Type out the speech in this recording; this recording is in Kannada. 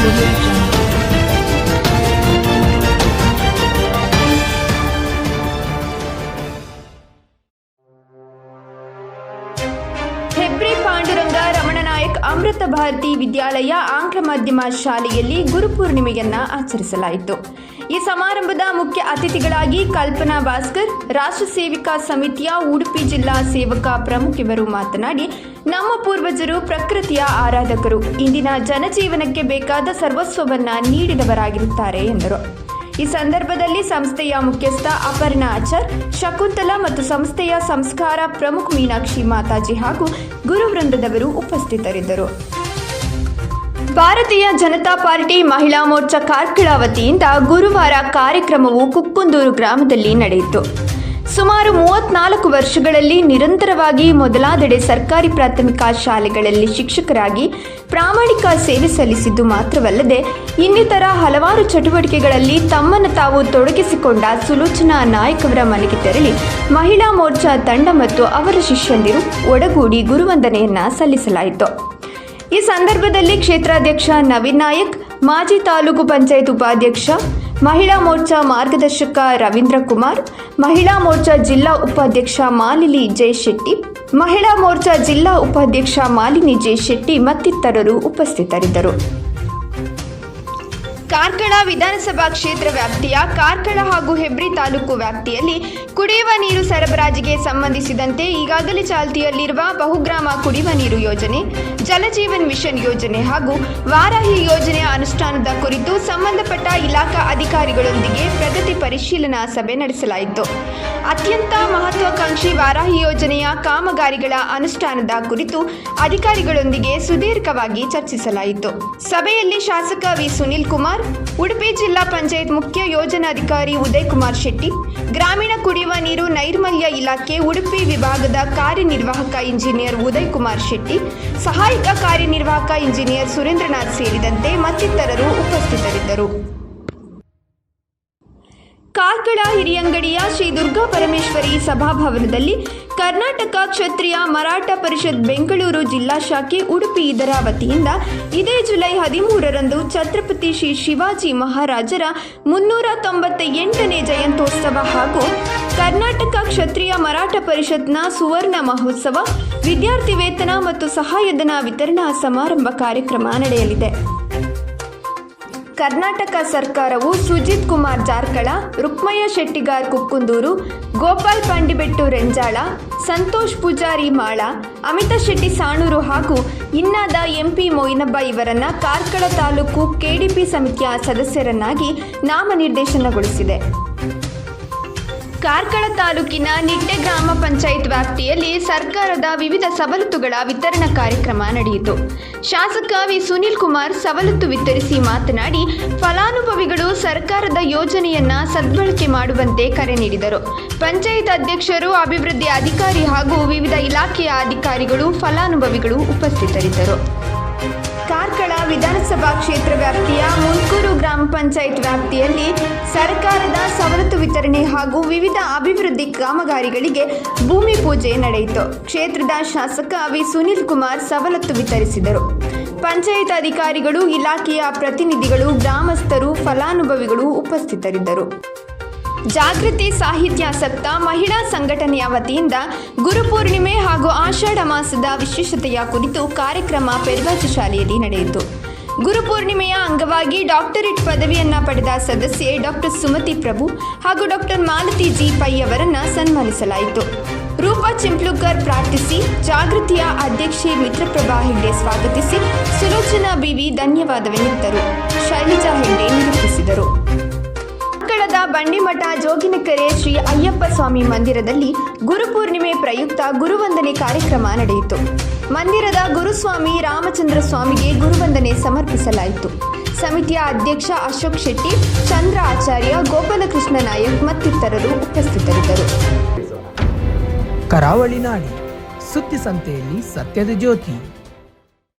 ಹೆಬ್ರಿ ಪಾಂಡುರಂಗ ರಮಣನಾಯಕ್ ಅಮೃತ ಭಾರತಿ ವಿದ್ಯಾಲಯ ಆಂಗ್ಲ ಮಾಧ್ಯಮ ಶಾಲೆಯಲ್ಲಿ ಗುರುಪೂರ್ಣಿಮೆಯನ್ನ ಆಚರಿಸಲಾಯಿತು. ಈ ಸಮಾರಂಭದ ಮುಖ್ಯ ಅತಿಥಿಗಳಾಗಿ ಕಲ್ಪನಾ ಭಾಸ್ಕರ್, ರಾಷ್ಟ್ರ ಸೇವಿಕಾ ಸಮಿತಿಯ ಉಡುಪಿ ಜಿಲ್ಲಾ ಸೇವಕ ಪ್ರಮುಖರು ಮಾತನಾಡಿ, ನಮ್ಮ ಪೂರ್ವಜರು ಪ್ರಕೃತಿಯ ಆರಾಧಕರು. ಇಂದಿನ ಜನಜೀವನಕ್ಕೆ ಬೇಕಾದ ಸರ್ವಸ್ವವನ್ನ ನೀಡಿದವರಾಗಿರುತ್ತಾರೆ ಎಂದರು. ಈ ಸಂದರ್ಭದಲ್ಲಿ ಸಂಸ್ಥೆಯ ಮುಖ್ಯಸ್ಥ ಅಪರ್ಣಾ ಆಚಾರ್, ಶಕುಂತಲಾ ಮತ್ತು ಸಂಸ್ಥೆಯ ಸಂಸ್ಕಾರ ಪ್ರಮುಖ ಮೀನಾಕ್ಷಿ ಮಾತಾಜಿ ಹಾಗೂ ಗುರುವೃಂದದವರು ಉಪಸ್ಥಿತರಿದ್ದರು. ಭಾರತೀಯ ಜನತಾ ಪಾರ್ಟಿ ಮಹಿಳಾ ಮೋರ್ಚಾ ಕಾರ್ಕಳ ವತಿಯಿಂದ ಗುರುವಾರ ಕಾರ್ಯಕ್ರಮವು ಕುಕ್ಕುಂದೂರು ಗ್ರಾಮದಲ್ಲಿ ನಡೆಯಿತು. ಸುಮಾರು ಮೂವತ್ನಾಲ್ಕು ವರ್ಷಗಳಲ್ಲಿ ನಿರಂತರವಾಗಿ ಮೊದಲಾದೆಡೆ ಸರ್ಕಾರಿ ಪ್ರಾಥಮಿಕ ಶಾಲೆಗಳಲ್ಲಿ ಶಿಕ್ಷಕರಾಗಿ ಪ್ರಾಮಾಣಿಕ ಸೇವೆ ಸಲ್ಲಿಸಿದ್ದು ಮಾತ್ರವಲ್ಲದೆ ಇನ್ನಿತರ ಹಲವಾರು ಚಟುವಟಿಕೆಗಳಲ್ಲಿ ತಮ್ಮನ್ನು ತಾವು ತೊಡಗಿಸಿಕೊಂಡ ಸುಲೋಚನಾ ನಾಯಕ್ ಅವರ ಮನೆಗೆ ತೆರಳಿ ಮಹಿಳಾ ಮೋರ್ಚಾ ತಂಡ ಮತ್ತು ಅವರ ಶಿಷ್ಯಂದಿರು ಒಡಗೂಡಿ ಗುರುವಂದನೆಯನ್ನ ಸಲ್ಲಿಸಲಾಯಿತು. ಈ ಸಂದರ್ಭದಲ್ಲಿ ಕ್ಷೇತ್ರಾಧ್ಯಕ್ಷ ನವೀನ್ ನಾಯಕ್, ಮಾಜಿ ತಾಲೂಕು ಪಂಚಾಯತ್ ಉಪಾಧ್ಯಕ್ಷ, ಮಹಿಳಾ ಮೋರ್ಚಾ ಮಾರ್ಗದರ್ಶಕ ರವೀಂದ್ರ ಕುಮಾರ್, ಮಹಿಳಾ ಮೋರ್ಚಾ ಜಿಲ್ಲಾ ಉಪಾಧ್ಯಕ್ಷ ಮಾಲಿನಿ ಜಯಶೆಟ್ಟಿ, ಮಹಿಳಾ ಮೋರ್ಚಾ ಜಿಲ್ಲಾ ಉಪಾಧ್ಯಕ್ಷ ಮಾಲಿನಿ ಜಯಶೆಟ್ಟಿ ಮತ್ತಿತರರು ಉಪಸ್ಥಿತರಿದ್ದರು. ಕಾರ್ಕಳ ವಿಧಾನಸಭಾ ಕ್ಷೇತ್ರ ವ್ಯಾಪ್ತಿಯ ಕಾರ್ಕಳ ಹಾಗೂ ಹೆಬ್ರಿ ತಾಲೂಕು ವ್ಯಾಪ್ತಿಯಲ್ಲಿ ಕುಡಿಯುವ ನೀರು ಸರಬರಾಜಿಗೆ ಸಂಬಂಧಿಸಿದಂತೆ ಈಗಾಗಲೇ ಚಾಲ್ತಿಯಲ್ಲಿರುವ ಬಹುಗ್ರಾಮ ಕುಡಿಯುವ ನೀರು ಯೋಜನೆ ಜಲಜೀವನ್ ಮಿಷನ್ ಯೋಜನೆ ಹಾಗೂ ವಾರಾಹಿ ಯೋಜನೆಯ ಅನುಷ್ಠಾನದ ಕುರಿತು ಸಂಬಂಧಪಟ್ಟ ಇಲಾಖಾ ಅಧಿಕಾರಿಗಳೊಂದಿಗೆ ಪ್ರಗತಿ ಪರಿಶೀಲನಾ ಸಭೆ ನಡೆಸಲಾಯಿತು. ಅತ್ಯಂತ ಮಹತ್ವಾಕಾಂಕ್ಷಿ ವಾರಾಹಿ ಯೋಜನೆಯ ಕಾಮಗಾರಿಗಳ ಅನುಷ್ಠಾನದ ಕುರಿತು ಅಧಿಕಾರಿಗಳೊಂದಿಗೆ ಸುದೀರ್ಘವಾಗಿ ಚರ್ಚಿಸಲಾಯಿತು. ಸಭೆಯಲ್ಲಿ ಶಾಸಕ ವಿ. ಸುನಿಲ್ ಕುಮಾರ್ ಉಡುಪಿ ಜಿಲ್ಲಾ ಪಂಚಾಯತ್ ಮುಖ್ಯ ಯೋಜನಾಧಿಕಾರಿ ಉದಯ್ ಕುಮಾರ್ ಶೆಟ್ಟಿ, ಗ್ರಾಮೀಣ ಕುಡಿಯುವ ನೀರು ನೈರ್ಮಲ್ಯ ಇಲಾಖೆ ಉಡುಪಿ ವಿಭಾಗದ ಕಾರ್ಯನಿರ್ವಾಹಕ ಇಂಜಿನಿಯರ್ ಉದಯ್ ಕುಮಾರ್ ಶೆಟ್ಟಿ, ಸಹಾಯಕ ಕಾರ್ಯನಿರ್ವಾಹಕ ಇಂಜಿನಿಯರ್ ಸುರೇಂದ್ರನಾಥ್ ಸೇರಿದಂತೆ ಮತ್ತಿತರರು ಉಪಸ್ಥಿತರಿದ್ದರು. ಕಾರ್ಕಳ ಹಿರಿಯಂಗಡಿಯ ಶ್ರೀ ದುರ್ಗಾ ಪರಮೇಶ್ವರಿ ಸಭಾಭವನದಲ್ಲಿ ಕರ್ನಾಟಕ ಕ್ಷತ್ರಿಯ ಮರಾಠ ಪರಿಷತ್ ಬೆಂಗಳೂರು ಜಿಲ್ಲಾ ಶಾಖೆ ಉಡುಪಿ ಇದರ ವತಿಯಿಂದ ಇದೇ ಜುಲೈ ಹದಿಮೂರರಂದು ಛತ್ರಪತಿ ಶ್ರೀ ಶಿವಾಜಿ ಮಹಾರಾಜರ ಮುನ್ನೂರ ತೊಂಬತ್ತ ಎಂಟನೇ ಜಯಂತ್ಯೋತ್ಸವ ಹಾಗೂ ಕರ್ನಾಟಕ ಕ್ಷತ್ರಿಯ ಮರಾಠ ಪರಿಷತ್ನ ಸುವರ್ಣ ಮಹೋತ್ಸವ ವಿದ್ಯಾರ್ಥಿ ವೇತನ ಮತ್ತು ಸಹಾಯಧನ ವಿತರಣಾ ಸಮಾರಂಭ ಕಾರ್ಯಕ್ರಮ ನಡೆಯಲಿದೆ. ಕರ್ನಾಟಕ ಸರ್ಕಾರವು ಸುಜಿತ್ ಕುಮಾರ್ ಜಾರ್ಕಳ, ರುಕ್ಮಯ್ಯ ಶೆಟ್ಟಿಗಾರ್ ಕುಕ್ಕುಂದೂರು, ಗೋಪಾಲ್ ಪಂಡಿಬೆಟ್ಟು ರೆಂಜಾಳ, ಸಂತೋಷ್ ಪೂಜಾರಿ ಮಾಳ, ಅಮಿತಾ ಶೆಟ್ಟಿ ಸಾಣೂರು ಹಾಗೂ ಇನ್ನಾದ ಎಂಪಿ ಮೊಯಿನಬ್ಬ ಇವರನ್ನ ಕಾರ್ಕಳ ತಾಲೂಕು ಕೆಡಿಪಿ ಸಮಿತಿಯ ಸದಸ್ಯರನ್ನಾಗಿ ನಾಮನಿರ್ದೇಶನಗೊಳಿಸಿದೆ. ಕಾರ್ಕಳ ತಾಲೂಕಿನ ನಿಟ್ಟೆ ಗ್ರಾಮ ಪಂಚಾಯತ್ ವ್ಯಾಪ್ತಿಯಲ್ಲಿ ಸರ್ಕಾರದ ವಿವಿಧ ಸವಲತ್ತುಗಳ ವಿತರಣಾ ಕಾರ್ಯಕ್ರಮ ನಡೆಯಿತು. ಶಾಸಕ ವಿ. ಸುನೀಲ್ ಕುಮಾರ್ ಸವಲತ್ತು ವಿತರಿಸಿ ಮಾತನಾಡಿ, ಫಲಾನುಭವಿಗಳು ಸರ್ಕಾರದ ಯೋಜನೆಯನ್ನ ಸದ್ಬಳಕೆ ಮಾಡುವಂತೆ ಕರೆ ನೀಡಿದರು. ಪಂಚಾಯತ್ ಅಧ್ಯಕ್ಷರು, ಅಭಿವೃದ್ಧಿ ಅಧಿಕಾರಿ ಹಾಗೂ ವಿವಿಧ ಇಲಾಖೆಯ ಅಧಿಕಾರಿಗಳು, ಫಲಾನುಭವಿಗಳು ಉಪಸ್ಥಿತರಿದ್ದರು. ಕಾರ್ಕಳ ವಿಧಾನಸಭಾ ಕ್ಷೇತ್ರ ವ್ಯಾಪ್ತಿಯ ಮುಲ್ಕೂರು ಗ್ರಾಮ ಪಂಚಾಯತ್ ವ್ಯಾಪ್ತಿಯಲ್ಲಿ ಸರ್ಕಾರದ ಸವಲತ್ತು ವಿತರಣೆ ಹಾಗೂ ವಿವಿಧ ಅಭಿವೃದ್ಧಿ ಕಾಮಗಾರಿಗಳಿಗೆ ಭೂಮಿ ಪೂಜೆ ನಡೆಯಿತು. ಕ್ಷೇತ್ರದ ಶಾಸಕ ವಿ. ಸುನಿಲ್ ಕುಮಾರ್ ಸವಲತ್ತು ವಿತರಿಸಿದರು. ಪಂಚಾಯತ್ ಅಧಿಕಾರಿಗಳು ಇಲಾಖೆಯ ಪ್ರತಿನಿಧಿಗಳು, ಗ್ರಾಮಸ್ಥರು, ಫಲಾನುಭವಿಗಳು ಉಪಸ್ಥಿತರಿದ್ದರು. ಜಾಗೃತಿ ಸಾಹಿತ್ಯಾಸಕ್ತ ಮಹಿಳಾ ಸಂಘಟನೆಯ ವತಿಯಿಂದ ಗುರುಪೂರ್ಣಿಮೆ ಹಾಗೂ ಆಷಾಢ ಮಾಸದ ವಿಶೇಷತೆಯ ಕುರಿತು ಕಾರ್ಯಕ್ರಮ ಪೆರ್ವಾಜ ಶಾಲೆಯಲ್ಲಿ ನಡೆಯಿತು. ಗುರುಪೂರ್ಣಿಮೆಯ ಅಂಗವಾಗಿ ಡಾಕ್ಟರೇಟ್ ಪದವಿಯನ್ನು ಪಡೆದ ಸದಸ್ಯೆ ಡಾಕ್ಟರ್ ಸುಮತಿ ಪ್ರಭು ಹಾಗೂ ಡಾಕ್ಟರ್ ಮಾಲತಿ ಜಿ ಪೈ ಅವರನ್ನು ಸನ್ಮಾನಿಸಲಾಯಿತು. ರೂಪಾ ಚಿಂಪ್ಲುಕರ್ ಪ್ರಾರ್ಥಿಸಿ, ಜಾಗೃತಿಯ ಅಧ್ಯಕ್ಷೆ ಮಿತ್ರಪ್ರಭಾ ಹೆಗ್ಡೆ ಸ್ವಾಗತಿಸಿ, ಸುಲೋಚನಾ ಬಿವಿ ಧನ್ಯವಾದವೆನ್ನಿತ್ತರು ಶೈಲಜಾ ಹೆಗ್ಡೆ ನಿರೂಪಿಸಿದರು. ಬಂಡಿಮಠ ಜೋಗಿನಕೆರೆ ಶ್ರೀ ಅಯ್ಯಪ್ಪ ಸ್ವಾಮಿ ಮಂದಿರದಲ್ಲಿ ಗುರುಪೂರ್ಣಿಮೆ ಪ್ರಯುಕ್ತ ಗುರುವಂದನೆ ಕಾರ್ಯಕ್ರಮ ನಡೆಯಿತು. ಮಂದಿರದ ಗುರುಸ್ವಾಮಿ ರಾಮಚಂದ್ರ ಸ್ವಾಮಿಗೆ ಗುರುವಂದನೆ ಸಮರ್ಪಿಸಲಾಯಿತು. ಸಮಿತಿಯ ಅಧ್ಯಕ್ಷ ಅಶೋಕ್ ಶೆಟ್ಟಿ, ಚಂದ್ರ ಆಚಾರ್ಯ, ಗೋಪಾಲಕೃಷ್ಣ ನಾಯಕ್ ಮತ್ತಿತರರು ಉಪಸ್ಥಿತರಿದ್ದರು. ಕರಾವಳಿ ನಾಡಿ ಸುದ್ದಿ ಸಂತೆಯಲ್ಲಿ ಸತ್ಯದ ಜ್ಯೋತಿ.